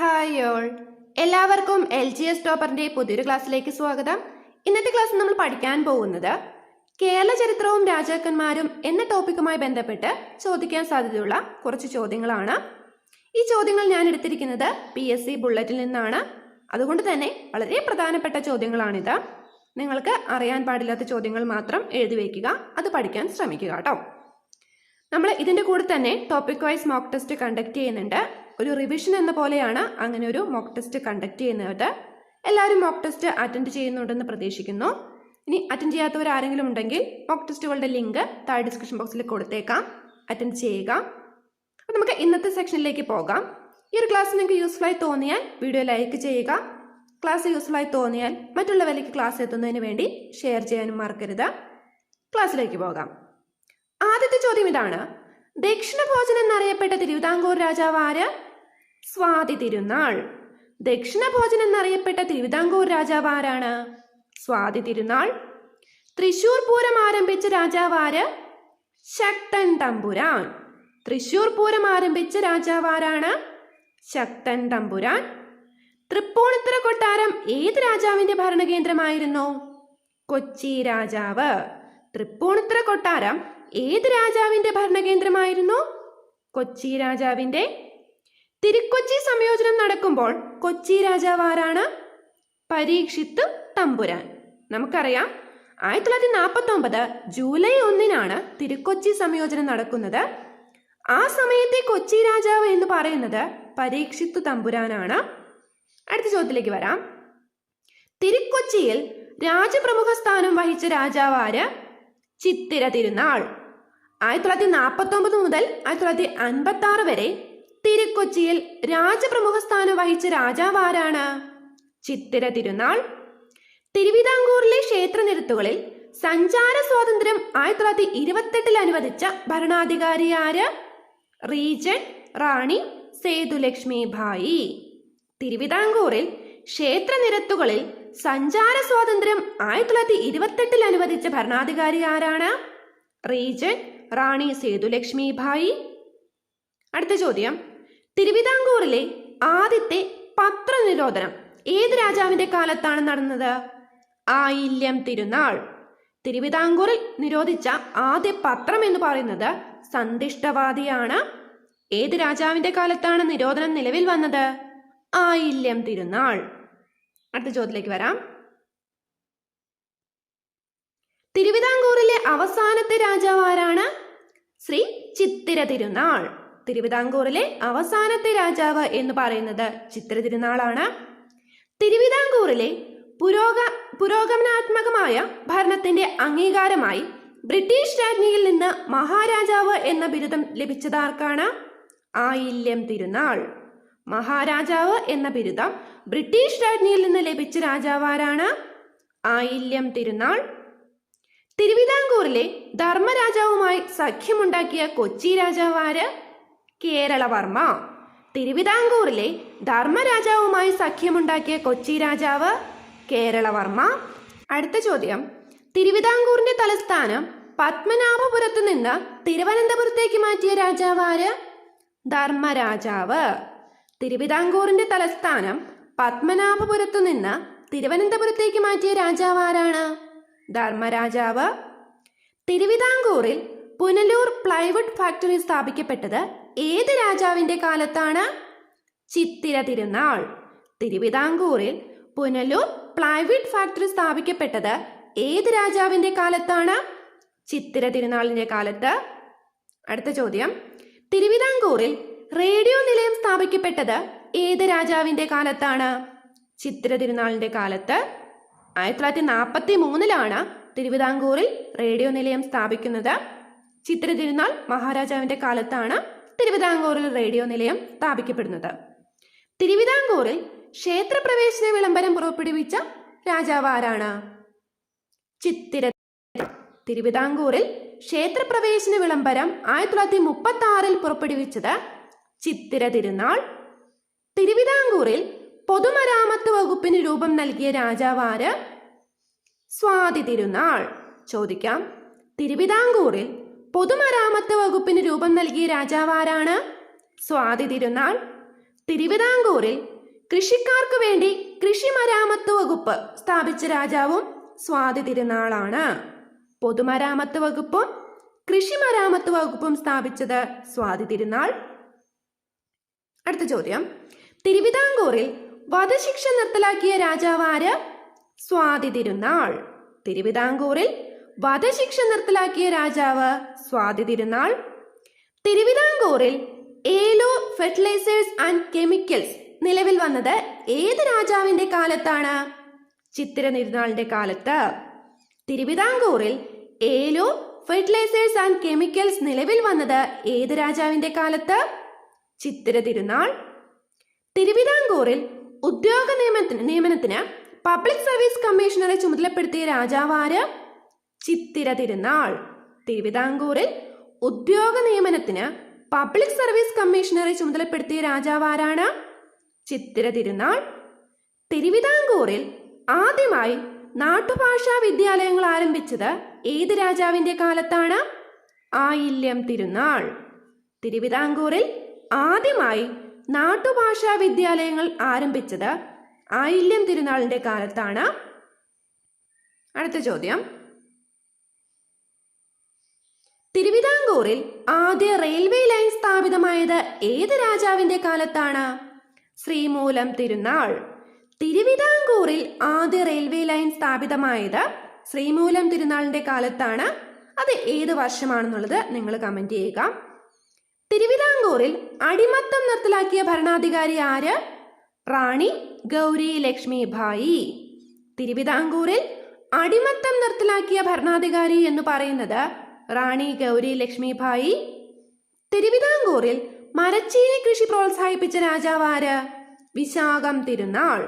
Hi all. എല്ലാവർക്കും L G S ടോപ്പറിന്റെ പുതിയൊരു ക്ലാസ്സിലേക്ക് സ്വാഗതം. ഇന്നത്തെ ക്ലാസ് നമ്മൾ പഠിക്കാൻ പോകുന്നത് കേരള ചരിത്രവും രാജാക്കന്മാരും എന്ന ടോപ്പിക്കുമായി ബന്ധപ്പെട്ട് ചോദിക്കാൻ സാധ്യതയുള്ള കുറച്ച് ചോദ്യങ്ങളാണ്. ഈ ചോദ്യങ്ങൾ ഞാൻ എടുത്തിരിക്കുന്നത് പി എസ് സി ബുള്ളറ്റിൽ നിന്നാണ്. അതുകൊണ്ട് തന്നെ വളരെ പ്രധാനപ്പെട്ട ചോദ്യങ്ങളാണിത്. നിങ്ങൾക്ക് അറിയാൻ പാടില്ലാത്ത ചോദ്യങ്ങൾ മാത്രം എഴുതി വയ്ക്കുക അത് പഠിക്കാൻ ശ്രമിക്കുക കേട്ടോ. നമ്മൾ ഇതിന്റെ കൂടെ തന്നെ topic wise mock test conduct ചെയ്യുന്നുണ്ട്. ഒരു റിവിഷൻ എന്ന പോലെയാണ് അങ്ങനെ ഒരു മോക്ക് ടെസ്റ്റ് കണ്ടക്ട് ചെയ്യുന്നത്. എല്ലാവരും മോക്ക് ടെസ്റ്റ് അറ്റൻഡ് ചെയ്യുന്നുണ്ടെന്ന് പ്രതീക്ഷിക്കുന്നു. ഇനി അറ്റൻഡ് ചെയ്യാത്തവർ ആരെങ്കിലും ഉണ്ടെങ്കിൽ മോക്ക് ടെസ്റ്റുകളുടെ ലിങ്ക് താഴെ ഡിസ്ക്രിപ്ഷൻ ബോക്സിൽ കൊടുത്തേക്കാം. അറ്റൻഡ് ചെയ്യുക. അപ്പോൾ നമുക്ക് ഇന്നത്തെ സെക്ഷനിലേക്ക് പോകാം. ഈ ഒരു ക്ലാസ് നിങ്ങൾക്ക് യൂസ്ഫുൾ ആയി തോന്നിയാൽ വീഡിയോ ലൈക്ക് ചെയ്യുക. ക്ലാസ് യൂസ്ഫുൾ ആയി തോന്നിയാൽ മറ്റുള്ളവരിലേക്ക് ക്ലാസ് എത്തുന്നതിന് വേണ്ടി ഷെയർ ചെയ്യാനും മറക്കരുത്. ക്ലാസ്സിലേക്ക് പോകാം. ആദ്യത്തെ ചോദ്യം ഇതാണ്. ദക്ഷിണ ദക്ഷിണഭോജൻ എന്നറിയപ്പെട്ട തിരുവിതാംകൂർ രാജാവ് ആര്? സ്വാതി തിരുനാൾ. ദക്ഷിണ ദക്ഷിണഭോജൻ എന്നറിയപ്പെട്ട തിരുവിതാംകൂർ രാജാവ് ആരാണ്? സ്വാതി തിരുനാൾ. തൃശൂർ പൂരം ആരംഭിച്ച രാജാവ് ആര്? ശക്തൻ തമ്പുരാൻ. തൃശൂർ പൂരം ആരംഭിച്ച രാജാവ് ആരാണ്? ശക്തൻ തമ്പുരാൻ. തൃപ്പൂണിത്തുറ കൊട്ടാരം ഏത് രാജാവിന്റെ ഭരണകേന്ദ്രമായിരുന്നു? കൊച്ചി രാജാവ്. തൃപ്പൂണിത്തുറ കൊട്ടാരം ഏത് രാജാവിന്റെ ഭരണകേന്ദ്രമായിരുന്നു? കൊച്ചി രാജാവിന്റെ. തിരുക്കൊച്ചി സംയോജനം നടക്കുമ്പോൾ കൊച്ചി രാജാവ് ആരാണ്? പരീക്ഷിത്ത് തമ്പുരാൻ. നമുക്കറിയാം ആയിരത്തി തൊള്ളായിരത്തി നാൽപ്പത്തി ഒമ്പത് ജൂലൈ ഒന്നിനാണ് തിരുക്കൊച്ചി സംയോജനം നടക്കുന്നത്. ആ സമയത്തെ കൊച്ചി രാജാവ് എന്ന് പറയുന്നത് പരീക്ഷിത്ത് തമ്പുരാനാണ്. അടുത്ത ചോദ്യത്തിലേക്ക് വരാം. തിരുക്കൊച്ചിയിൽ രാജപ്രമുഖ സ്ഥാനം വഹിച്ച രാജാവ് ആര്? ചിത്തിര തിരുനാൾ. ആയിരത്തി തൊള്ളായിരത്തി നാൽപ്പത്തി ഒമ്പത് മുതൽ ആയിരത്തി തൊള്ളായിരത്തി അൻപത്തി ആറ് വരെ തിരുക്കൊച്ചിയിൽ രാജപ്രമുഖ സ്ഥാനം വഹിച്ച രാജാവ് ആരാണ് ചിത്തിര തിരുനാൾ. തിരുവിതാംകൂറിലെ ക്ഷേത്രനിരത്തുകളിൽ സഞ്ചാര സ്വാതന്ത്ര്യം ആയിരത്തി തൊള്ളായിരത്തി ഇരുപത്തെട്ടിൽ അനുവദിച്ച ഭരണാധികാരി ആര്? റീജൻ റാണി സേതുലക്ഷ്മി ഭായി. തിരുവിതാംകൂറിൽ ക്ഷേത്രനിരത്തുകളിൽ സഞ്ചാര സ്വാതന്ത്ര്യം ആയിരത്തി തൊള്ളായിരത്തി ഇരുപത്തെട്ടിൽ അനുവദിച്ച ഭരണാധികാരി ആരാണ്? റീജൻ റാണി സേതുലക്ഷ്മി ഭായി അടുത്ത ചോദ്യം. തിരുവിതാംകൂറിലെ ആദ്യത്തെ പത്രനിരോധനം ഏത് രാജാവിന്റെ കാലത്താണ് നടന്നത്? ആയില്യം തിരുനാൾ. തിരുവിതാംകൂറിൽ നിരോധിച്ച ആദ്യ പത്രം എന്ന് പറയുന്നത് സന്തിഷ്ടവാദിയാണ് ഏത് രാജാവിന്റെ കാലത്താണ് നിരോധനം നിലവിൽ വന്നത്? ആയില്യം തിരുനാൾ. അടുത്ത ചോദ്യത്തിലേക്ക് വരാം. തിരുവിതാംകൂറിലെ അവസാനത്തെ രാജാവ് ആരാണ്? ശ്രീ ചിത്തിര തിരുനാൾ തിരുവിതാംകൂറിലെ അവസാനത്തെ രാജാവ് എന്ന് പറയുന്നത് ചിത്തിര തിരുനാളാണ് തിരുവിതാംകൂറിലെ പുരോഗ പുരോഗമനാത്മകമായ ഭരണത്തിന്റെ അംഗീകാരമായി ബ്രിട്ടീഷ് രാജ്ഞിയിൽ നിന്ന് മഹാരാജാവ് എന്ന ബിരുദം ലഭിച്ചതാർക്കാണ് ആയില്യം തിരുനാൾ. മഹാരാജാവ് എന്ന ബിരുദം ബ്രിട്ടീഷ് രാജ്ഞിയിൽ നിന്ന് ലഭിച്ച രാജാവാരാണ് ആയില്യം തിരുനാൾ. തിരുവിതാംകൂറിലെ ധർമ്മരാജാവുമായി സഖ്യമുണ്ടാക്കിയ കൊച്ചി രാജാവാര് കേരളവർമ്മ. തിരുവിതാംകൂറിലെ ധർമ്മരാജാവുമായി സഖ്യമുണ്ടാക്കിയ കൊച്ചി രാജാവ് കേരളവർമ്മ. അടുത്ത ചോദ്യം. തിരുവിതാംകൂറിന്റെ തലസ്ഥാനം പത്മനാഭപുരത്ത് നിന്ന് തിരുവനന്തപുരത്തേക്ക് മാറ്റിയ രാജാവാര് ധർമ്മരാജാവ്. തിരുവിതാംകൂറിന്റെ തലസ്ഥാനം പത്മനാഭപുരത്തു നിന്ന് തിരുവനന്തപുരത്തേക്ക് മാറ്റിയ രാജാവ് ആരാണ്? ധർമ്മരാജാവ്. തിരുവിതാംകൂറിൽ പുനലൂർ പ്ലൈവുഡ് ഫാക്ടറി സ്ഥാപിക്കപ്പെട്ടത് ഏത് രാജാവിന്റെ കാലത്താണ്? ചിത്തിര തിരുനാൾ. തിരുവിതാംകൂറിൽ പുനലൂർ പ്ലൈവുഡ് ഫാക്ടറി സ്ഥാപിക്കപ്പെട്ടത് ഏത് രാജാവിന്റെ കാലത്താണ്? ചിത്തിര തിരുനാളിന്റെ കാലത്ത്. അടുത്ത ചോദ്യം. തിരുവിതാംകൂറിൽ റേഡിയോ നിലയം സ്ഥാപിക്കപ്പെട്ടത് ഏത് രാജാവിന്റെ കാലത്താണ്? ചിത്ര തിരുനാളിന്റെ കാലത്ത് ആയിരത്തി തൊള്ളായിരത്തി നാൽപ്പത്തി മൂന്നിലാണ് തിരുവിതാംകൂറിൽ റേഡിയോ നിലയം സ്ഥാപിക്കുന്നത്. ചിത്ര തിരുനാൾ മഹാരാജാവിന്റെ കാലത്താണ് തിരുവിതാംകൂറിൽ റേഡിയോ നിലയം സ്ഥാപിക്കപ്പെടുന്നത്. തിരുവിതാംകൂറിൽ ക്ഷേത്രപ്രവേശന വിളംബരം പുറപ്പെടുവിച്ച രാജാവ് ആരാണ് ചിത്തിര തിരുവിതാംകൂറിൽ ക്ഷേത്രപ്രവേശന വിളംബരം ആയിരത്തി തൊള്ളായിരത്തി മുപ്പത്തി ആറിൽ പുറപ്പെടുവിച്ചത് ചിത്തിര തിരുനാൾ തിരുവിതാംകൂറിൽ പൊതുമരാമത്ത് വകുപ്പിന് രൂപം നൽകിയ രാജാവാര് സ്വാതി തിരുനാൾ. ചോദിക്കാം. തിരുവിതാംകൂറിൽ പൊതുമരാമത്ത് വകുപ്പിന് രൂപം നൽകിയ രാജാവാരാണ് സ്വാതി തിരുനാൾ. തിരുവിതാംകൂറിൽ കൃഷിക്കാർക്ക് വേണ്ടി കൃഷി മരാമത്ത് വകുപ്പ് സ്ഥാപിച്ച രാജാവും സ്വാതി തിരുനാളാണ്. പൊതുമരാമത്ത് വകുപ്പും കൃഷി മരാമത്ത് വകുപ്പും സ്ഥാപിച്ചത് സ്വാതി തിരുനാൾ. അടുത്ത ചോദ്യം. തിരുവിതാംകൂറിൽ വധശിക്ഷ നിർത്തലാക്കിയ രാജാവ് ആര് സ്വാതി തിരുനാൾ. തിരുവിതാംകൂറിൽ വധശിക്ഷ നിർത്തലാക്കിയ രാജാവ് സ്വാതി തിരുനാൾ. തിരുവിതാംകൂറിൽ ഏലോ ഫെർട്ടിലൈസേഴ്സ് ആൻഡ് കെമിക്കൽസ് നിലവിൽ വന്നത് ഏത് രാജാവിന്റെ കാലത്താണ്? ചിത്തിര തിരുനാളിന്റെ കാലത്ത്. തിരുവിതാംകൂറിൽ ഏലോ ഫെർട്ടിലൈസേഴ്സ് ആൻഡ് കെമിക്കൽസ് നിലവിൽ വന്നത് ഏത് രാജാവിന്റെ കാലത്ത്? ചിത്ര തിരുനാൾ. തിരുവിതാംകൂറിൽ ഉദ്യോഗ നിയമത്തിന് നിയമനത്തിന് പബ്ലിക് സർവീസ് കമ്മീഷണറെ ചുമതലപ്പെടുത്തിയ രാജാവാര് ചിത്തിര തിരുനാൾ. തിരുവിതാംകൂറിൽ ഉദ്യോഗ നിയമനത്തിന് പബ്ലിക് സർവീസ് കമ്മീഷണറെ ചുമതലപ്പെടുത്തിയ രാജാവാരാണ് ചിത്തിര തിരുനാൾ. തിരുവിതാംകൂറിൽ ആദ്യമായി നാട്ടുഭാഷാ വിദ്യാലയങ്ങൾ ആരംഭിച്ചത് ഏത് രാജാവിന്റെ കാലത്താണ്? ആയില്യം തിരുനാൾ. തിരുവിതാംകൂറിൽ ആദ്യമായി നാട്ടുഭാഷാ വിദ്യാലയങ്ങൾ ആരംഭിച്ചത് ആയില്യം തിരുനാളിന്റെ കാലത്താണ്. അടുത്ത ചോദ്യം. തിരുവിതാംകൂറിൽ ആദ്യ റെയിൽവേ ലൈൻ സ്ഥാപിതമായത് ഏത് രാജാവിന്റെ കാലത്താണ്? ശ്രീമൂലം തിരുനാൾ. തിരുവിതാംകൂറിൽ ആദ്യ റെയിൽവേ ലൈൻ സ്ഥാപിതമായത് ശ്രീമൂലം തിരുനാളിന്റെ കാലത്താണ്. അത് ഏത് വർഷമാണെന്നുള്ളത് നിങ്ങൾ കമന്റ് ചെയ്യുക. തിരുവിതാംകൂറിൽ അടിമത്തം നിർത്തലാക്കിയ ഭരണാധികാരി ആര്? റാണി ഗൗരി ലക്ഷ്മി ഭായി തിരുവിതാംകൂറിൽ അടിമത്തം നിർത്തലാക്കിയ ഭരണാധികാരി എന്ന് പറയുന്നത് റാണി ഗൗരി ലക്ഷ്മി ഭായി തിരുവിതാംകൂറിൽ മരച്ചീനി കൃഷി പ്രോത്സാഹിപ്പിച്ച രാജാവ് ആര്? വിശാഖം തിരുനാൾ.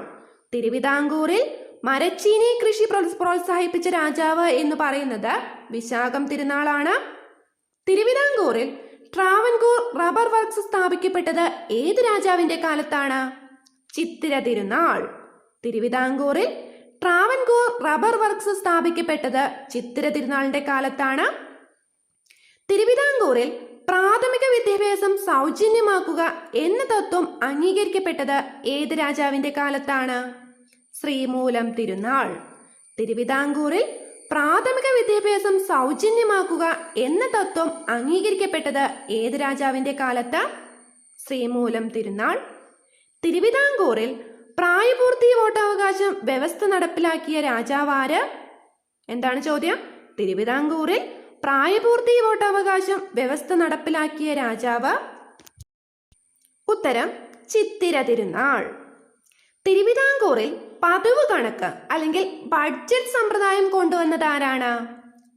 തിരുവിതാംകൂറിൽ മരച്ചീനി കൃഷി പ്രോത്സാഹിപ്പിച്ച രാജാവ് എന്ന് പറയുന്നത് വിശാഖം തിരുനാളാണ്. തിരുവിതാംകൂറിൽ ട്രാവൻകൂർ റബ്ബർ വർക്ക്സ് സ്ഥാപിക്കപ്പെട്ടത് ഏത് രാജാവിന്റെ കാലത്താണ്? ചിത്തിര തിരുനാൾ. തിരുവിതാംകൂറിൽ ട്രാവൻകൂർ റബ്ബർ വർക്ക്സ് സ്ഥാപിക്കപ്പെട്ടത് ചിത്തിര തിരുനാളിന്റെ കാലത്താണ്. തിരുവിതാംകൂറിൽ പ്രാഥമിക വിദ്യാഭ്യാസം സൗജന്യമാക്കുക എന്ന തത്വം അംഗീകരിക്കപ്പെട്ടത് ഏത് രാജാവിന്റെ കാലത്താണ്? ശ്രീമൂലം തിരുനാൾ. തിരുവിതാംകൂറിൽ പ്രാഥമിക വിദ്യാഭ്യാസം സൗജന്യമാക്കുക എന്ന തത്വം അംഗീകരിക്കപ്പെട്ടത് ഏത് രാജാവിന്റെ കാലത്ത്? ശ്രീമൂലം തിരുനാൾ. തിരുവിതാംകൂറിൽ പ്രായപൂർത്തി വോട്ടവകാശം വ്യവസ്ഥ നടപ്പിലാക്കിയ രാജാവാര്? എന്താണ് ചോദ്യം? തിരുവിതാംകൂറിൽ പ്രായപൂർത്തി വോട്ടവകാശം വ്യവസ്ഥ നടപ്പിലാക്കിയ രാജാവ്? ഉത്തരം ചിത്തിര തിരുനാൾ. തിരുവിതാംകൂറിൽ പതിവ് കണക്ക് അല്ലെങ്കിൽ ബഡ്ജറ്റ് സമ്പ്രദായം കൊണ്ടുവന്നത് ആരാണ്?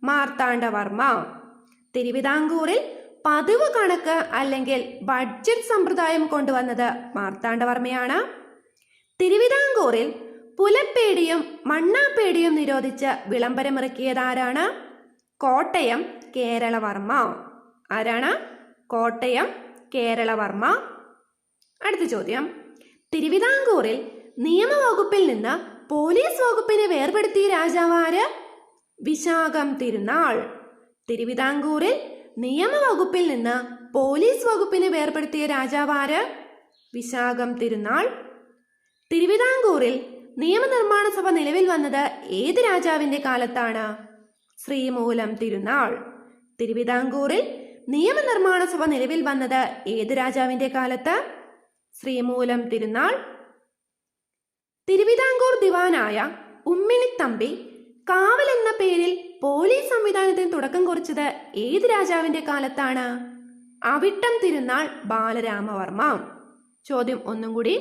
മാർത്താണ്ഡവർമ്മ തിരുവിതാംകൂറിൽ പതിവ് കണക്ക് അല്ലെങ്കിൽ ബഡ്ജറ്റ് സമ്പ്രദായം കൊണ്ടുവന്നത് മാർത്താണ്ഡവർമ്മയാണ് തിരുവിതാംകൂറിൽ പുലപ്പേടിയും മണ്ണാപ്പേടിയും നിരോധിച്ച് വിളംബരമിറക്കിയത് ആരാണ്? കോട്ടയം കേരളവർമ്മ. ആരാണ്? കോട്ടയം കേരളവർമ്മ. അടുത്ത ചോദ്യം. തിരുവിതാംകൂറിൽ നിയമവകുപ്പിൽ നിന്ന് പോലീസ് വകുപ്പിനെ വേർപെടുത്തിയ രാജാവാര്? വിശാഖം തിരുനാൾ. തിരുവിതാംകൂറിൽ നിയമവകുപ്പിൽ നിന്ന് പോലീസ് വകുപ്പിനെ വേർപെടുത്തിയ രാജാവാര്? വിശാഖം തിരുനാൾ. തിരുവിതാംകൂറിൽ നിയമനിർമ്മാണ സഭ നിലവിൽ വന്നത് ഏത് രാജാവിന്റെ കാലത്താണ്? ശ്രീമൂലം തിരുനാൾ. തിരുവിതാംകൂറിൽ നിയമനിർമ്മാണ സഭ നിലവിൽ വന്നത് ഏത് രാജാവിന്റെ കാലത്ത്? ശ്രീമൂലം തിരുനാൾ. തിരുവിതാംകൂർ ദിവാനായ ഉമ്മിണിത്തമ്പി കാവൽ എന്ന പേരിൽ പോലീസ് സംവിധാനത്തിന് തുടക്കം കുറിച്ചത് ഏത് രാജാവിന്റെ കാലത്താണ്? അവിട്ടം തിരുനാൾ ബാലരാമവർമ്മ. ചോദ്യം ഒന്നും കൂടി.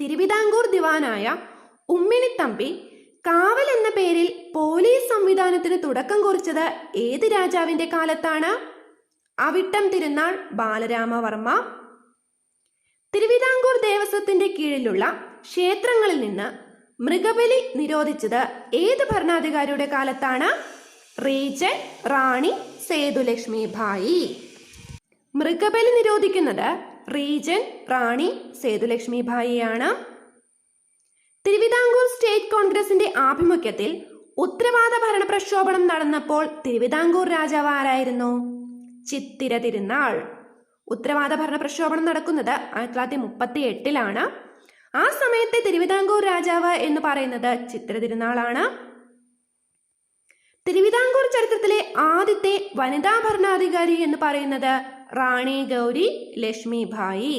തിരുവിതാംകൂർ ദിവാനായ ഉമ്മിണിത്തമ്പി കാവൽ എന്ന പേരിൽ പോലീസ് സംവിധാനത്തിന് തുടക്കം കുറിച്ചത് ഏത് രാജാവിന്റെ കാലത്താണ്? അവിട്ടം തിരുനാൾ ബാലരാമവർമ്മ. തിരുവിതാംകൂർ ദേവസ്വത്തിന്റെ കീഴിലുള്ള ക്ഷേത്രങ്ങളിൽ നിന്ന് മൃഗബലി നിരോധിച്ചത് ഏത് ഭരണാധികാരിയുടെ കാലത്താണ്? റീജൻ റാണി സേതുലക്ഷ്മി ഭായി മൃഗബലി നിരോധിക്കുന്നത് റീജൻ റാണി സേതുലക്ഷ്മി ഭായിയാണ് തിരുവിതാംകൂർ സ്റ്റേറ്റ് കോൺഗ്രസിന്റെ ആഭിമുഖ്യത്തിൽ ഉത്തരവാദ ഭരണ പ്രക്ഷോഭണം നടന്നപ്പോൾ തിരുവിതാംകൂർ രാജാവ് ആരായിരുന്നു? ചിത്തിര തിരുനാൾ. ഉത്തരവാദ ഭരണ പ്രക്ഷോഭണം നടക്കുന്നത് ആയിരത്തി തൊള്ളായിരത്തി മുപ്പത്തി എട്ടിലാണ് ആ സമയത്തെ തിരുവിതാംകൂർ രാജാവ് എന്ന് പറയുന്നത് ചിത്ര തിരുനാളാണ്. തിരുവിതാംകൂർ ചരിത്രത്തിലെ ആദ്യത്തെ വനിതാ ഭരണാധികാരി എന്ന് പറയുന്നത് റാണി ഗൗരി ലക്ഷ്മി ഭായി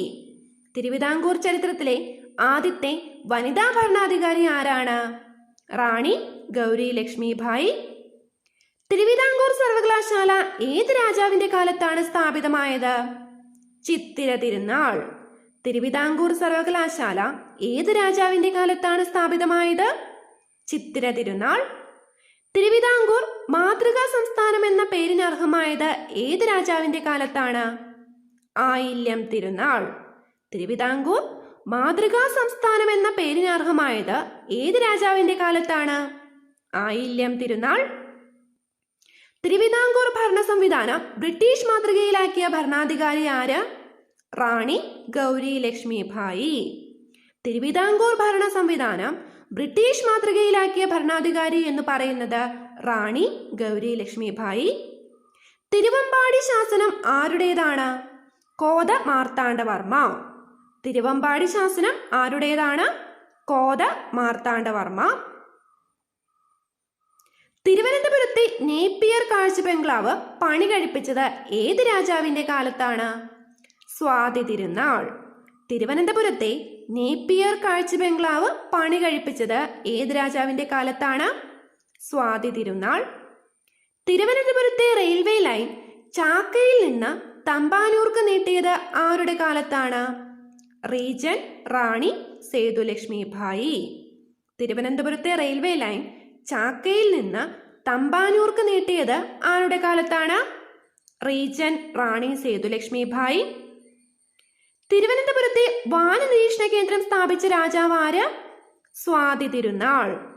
തിരുവിതാംകൂർ ചരിത്രത്തിലെ ആദ്യത്തെ വനിതാ ഭരണാധികാരി ആരാണ്? റാണി ഗൗരി ലക്ഷ്മി ഭായി തിരുവിതാംകൂർ സർവകലാശാല ഏത് രാജാവിന്റെ കാലത്താണ് സ്ഥാപിതമായത്? ചിത്തിര തിരുനാൾ. തിരുവിതാംകൂർ സർവകലാശാല ഏത് രാജാവിന്റെ കാലത്താണ് സ്ഥാപിതമായത്? ചിത്തിര തിരുനാൾ. തിരുവിതാംകൂർ മാതൃകാ സംസ്ഥാനം എന്ന പേരിന് അർഹമായത് ഏത് രാജാവിന്റെ കാലത്താണ്? ആയില്യം തിരുനാൾ. തിരുവിതാംകൂർ മാതൃകാ സംസ്ഥാനം എന്ന പേരിന് അർഹമായത് ഏത് രാജാവിന്റെ കാലത്താണ്? ആയില്യം തിരുനാൾ. തിരുവിതാംകൂർ ഭരണ സംവിധാനം ബ്രിട്ടീഷ് മാതൃകയിലാക്കിയ ഭരണാധികാരി ആര്? റാണി ഗൗരി ലക്ഷ്മിഭായി തിരുവിതാംകൂർ ഭരണ സംവിധാനം ബ്രിട്ടീഷ് മാതൃകയിലാക്കിയ ഭരണാധികാരി എന്ന് പറയുന്നത് റാണി ഗൗരി ലക്ഷ്മി ഭായി തിരുവമ്പാടി ശാസനം ആരുടേതാണ്? കോത മാർത്താണ്ഡവർമ്മ തിരുവമ്പാടി ശാസനം ആരുടേതാണ്? കോത മാർത്താണ്ഡവർമ്മ തിരുവനന്തപുരത്തെ നേപ്പിയർ കാഴ്ച ബംഗ്ലാവ് പണി കഴിപ്പിച്ചത് ഏത് രാജാവിന്റെ കാലത്താണ്? സ്വാതി തിരുനാൾ തിരുവനന്തപുരത്തെ നേപ്പിയർ കാഴ്ച ബംഗ്ലാവ് പണി കഴിപ്പിച്ചത് ഏത് രാജാവിന്റെ കാലത്താണ്? സ്വാതി തിരുനാൾ തിരുവനന്തപുരത്തെ റെയിൽവേ ലൈൻ ചാക്കയിൽ നിന്ന് തമ്പാനൂർക്ക് നീട്ടിയത് ആരുടെ കാലത്താണ്? റീജൻ റാണി സേതുലക്ഷ്മി ഭായി. തിരുവനന്തപുരത്തെ റെയിൽവേ ലൈൻ ചാക്കയിൽ നിന്ന് തമ്പാനൂർക്ക് നീട്ടിയത് ആരുടെ കാലത്താണ്? റീജൻ റാണി സേതുലക്ഷ്മി ഭായി. തിരുവനന്തപുരത്തെ വാന നിരീക്ഷണ കേന്ദ്രം സ്ഥാപിച്ച രാജാവ് ആര്? സ്വാതി തിരുനാൾ.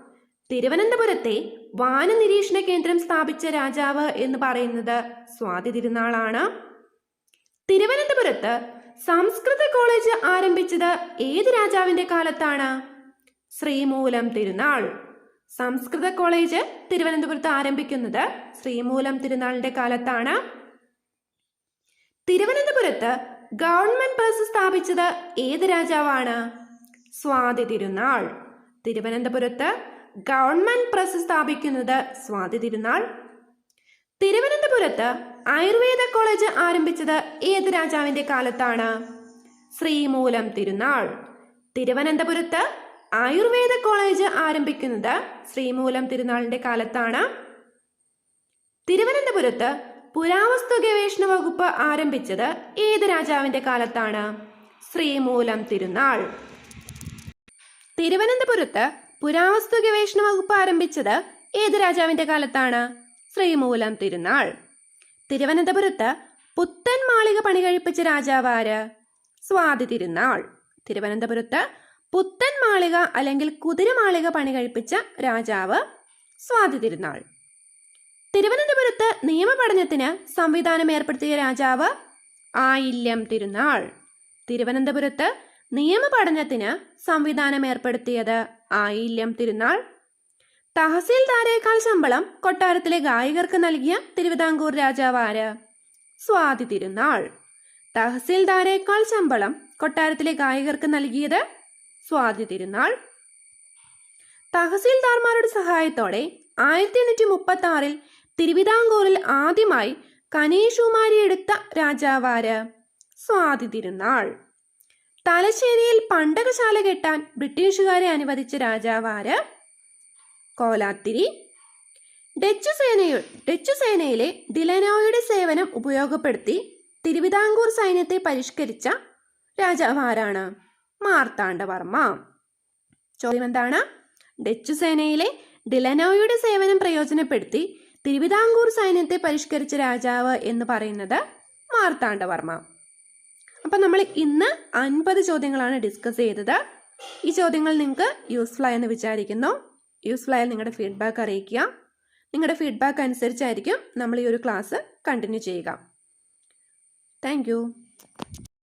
തിരുവനന്തപുരത്തെ വാന നിരീക്ഷണ കേന്ദ്രം സ്ഥാപിച്ച രാജാവ് എന്ന് പറയുന്നത് സ്വാതി തിരുനാളാണ്. തിരുവനന്തപുരത്ത് സംസ്കൃത കോളേജ് ആരംഭിച്ചത് ഏത് രാജാവിന്റെ കാലത്താണ്? ശ്രീമൂലം തിരുനാൾ. സംസ്കൃത കോളേജ് തിരുവനന്തപുരത്ത് ആരംഭിക്കുന്നത് ശ്രീമൂലം തിരുനാളിന്റെ കാലത്താണ്. തിരുവനന്തപുരത്ത് ഗവൺമെന്റ് പ്രസ് സ്ഥാപിച്ചത് ഏത് രാജാവാണ്? സ്വാതി തിരുനാൾ. തിരുവനന്തപുരത്ത് ഗവൺമെന്റ് പ്രസ് സ്ഥാപിക്കുന്നത് സ്വാതി തിരുനാൾ. തിരുവനന്തപുരത്ത് ആയുർവേദ കോളേജ് ആരംഭിച്ചത് ഏത് രാജാവിന്റെ കാലത്താണ്? ശ്രീമൂലം തിരുനാൾ. തിരുവനന്തപുരത്ത് ആയുർവേദ കോളേജ് ആരംഭിക്കുന്നത് ശ്രീമൂലം തിരുനാളിന്റെ കാലത്താണ്. തിരുവനന്തപുരത്ത് പുരാവസ്തു ഗവേഷണ വകുപ്പ് ആരംഭിച്ചത് ഏത് രാജാവിന്റെ കാലത്താണ്? ശ്രീമൂലം തിരുനാൾ. തിരുവനന്തപുരത്ത് പുരാവസ്തു ഗവേഷണ വകുപ്പ് ആരംഭിച്ചത് ഏത് രാജാവിന്റെ കാലത്താണ്? ശ്രീമൂലം തിരുനാൾ. തിരുവനന്തപുരത്ത് പുത്തൻ മാളിക പണി കഴിപ്പിച്ച രാജാവ് ആര്? സ്വാതി തിരുനാൾ. തിരുവനന്തപുരത്ത് പുത്തൻ മാളിക അല്ലെങ്കിൽ കുതിരമാളിക പണി കഴിപ്പിച്ച രാജാവ് സ്വാതി തിരുനാൾ. തിരുവനന്തപുരത്ത് നിയമപഠനത്തിന് സംവിധാനം ഏർപ്പെടുത്തിയ രാജാവ് ആയില്യം തിരുനാൾ. തിരുവനന്തപുരത്ത് നിയമപഠനത്തിന് സംവിധാനം ഏർപ്പെടുത്തിയത് ആയില്യം തിരുനാൾ. തഹസീൽദാരേക്കാൾ ശമ്പളം കൊട്ടാരത്തിലെ ഗായകർക്ക് നൽകിയ തിരുവിതാംകൂർ രാജാവ് ആര്? സ്വാതി തിരുനാൾ. തഹസീൽദാരേക്കാൾ ശമ്പളം കൊട്ടാരത്തിലെ ഗായകർക്ക് നൽകിയത് സ്വാതി തിരുനാൾ. തഹസീൽദാർമാരുടെ സഹായത്തോടെ ആയിരത്തി എണ്ണൂറ്റി മുപ്പത്തി ആറിൽ തിരുവിതാംകൂറിൽ ആദ്യമായി കനേഷുമാരി എടുത്ത രാജാവാര്? സ്വാതി തിരുനാൾ. തലശ്ശേരിയിൽ പണ്ടകശാല കെട്ടാൻ ബ്രിട്ടീഷുകാരെ അനുവദിച്ച രാജാവാര്? കോലാത്തിരി. ഡച്ചു സേനയിൽ ഡച്ചു സേനയിലെ ഡിലനോയുടെ സേവനം ഉപയോഗപ്പെടുത്തി തിരുവിതാംകൂർ സൈന്യത്തെ പരിഷ്കരിച്ച രാജാവാരാണ് മാർത്താണ്ഡവർമ്മ. ചോദ്യം എന്താണ് ഡച്ചു സേനയിലെ ഡിലനോയുടെ സേവനം പ്രയോജനപ്പെടുത്തി തിരുവിതാംകൂർ സൈന്യത്തെ പരിഷ്കരിച്ച രാജാവ് എന്ന് പറയുന്നത് മാർത്താണ്ഡവർമ്മ. അപ്പം നമ്മൾ ഇന്ന് അൻപത് ചോദ്യങ്ങളാണ് ഡിസ്കസ് ചെയ്തത്. ഈ ചോദ്യങ്ങൾ നിങ്ങൾക്ക് യൂസ്ഫുൾ ആയെന്ന് വിചാരിക്കുന്നു. യൂസ്ഫുൾ ആയാൽ നിങ്ങളുടെ ഫീഡ്ബാക്ക് അറിയിക്കുക. നിങ്ങളുടെ ഫീഡ്ബാക്ക് അനുസരിച്ചായിരിക്കും നമ്മൾ ഈ ഒരു ക്ലാസ് കണ്ടിന്യൂ ചെയ്യുക. താങ്ക്